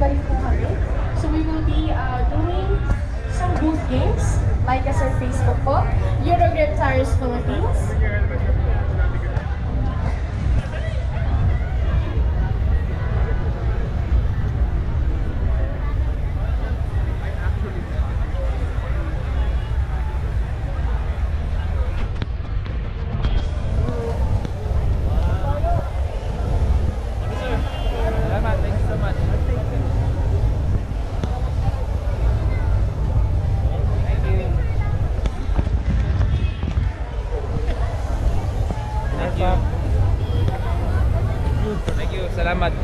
babalik po kami. So we will be uh, doing some booth games like as our Facebook po, Eurogrip Tires Philippines. Thank you. Thank you. Salamat.